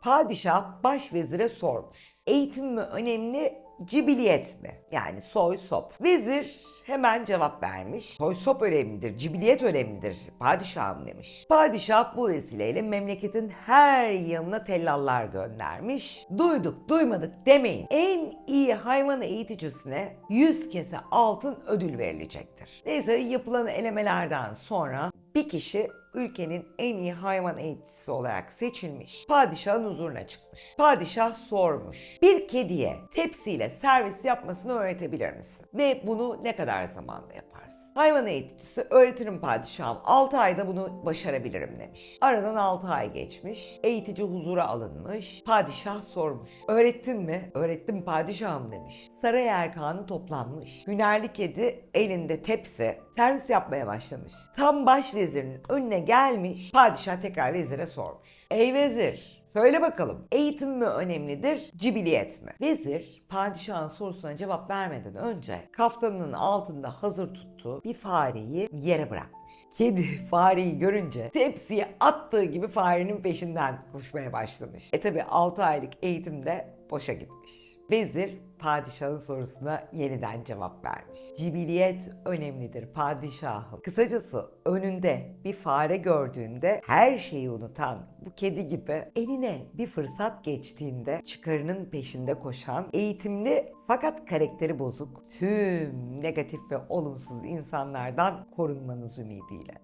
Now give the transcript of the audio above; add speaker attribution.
Speaker 1: Padişah başvezire sormuş. Eğitim mi önemli, cibiliyet mi? Yani soy sop. Vezir hemen cevap vermiş. Soy sop önemlidir, cibiliyet önemlidir padişahım demiş. Padişah bu vesileyle memleketin her yanına tellallar göndermiş. Duyduk duymadık demeyin. En iyi hayvan eğiticisine 100 kese altın ödül verilecektir. Neyse yapılan elemelerden sonra bir kişi ülkenin en iyi hayvan eğiticisi olarak seçilmiş. Padişahın huzuruna çıkmış. Padişah sormuş. Bir kediye tepsiyle servis yapmasını öğretebilir misin? Ve bunu ne kadar zamanda yaparsın? Hayvan eğiticisi öğretirim padişahım. 6 ayda bunu başarabilirim demiş. Aradan 6 ay geçmiş. Eğitici huzura alınmış. Padişah sormuş. Öğrettin mi? Öğrettim padişahım demiş. Saray erkanı toplanmış. Hünerli kedi elinde tepsi servis yapmaya başlamış. Tam başvezirin önüne gelmiş. Padişah tekrar vezire sormuş. Ey vezir Söyle bakalım eğitim mi önemlidir, cibiliyet mi? Vezir padişahın sorusuna cevap vermeden önce kaftanının altında hazır tuttuğu bir fareyi yere bırakmış. Kedi fareyi görünce tepsiyi attığı gibi farenin peşinden koşmaya başlamış. E tabi 6 aylık eğitimde boşa gitmiş. Vezir padişahın sorusuna yeniden cevap vermiş. Cibiliyet önemlidir padişahım. Kısacası önünde bir fare gördüğünde her şeyi unutan bu kedi gibi eline bir fırsat geçtiğinde çıkarının peşinde koşan eğitimli fakat karakteri bozuk tüm negatif ve olumsuz insanlardan korunmanız ümidiyle.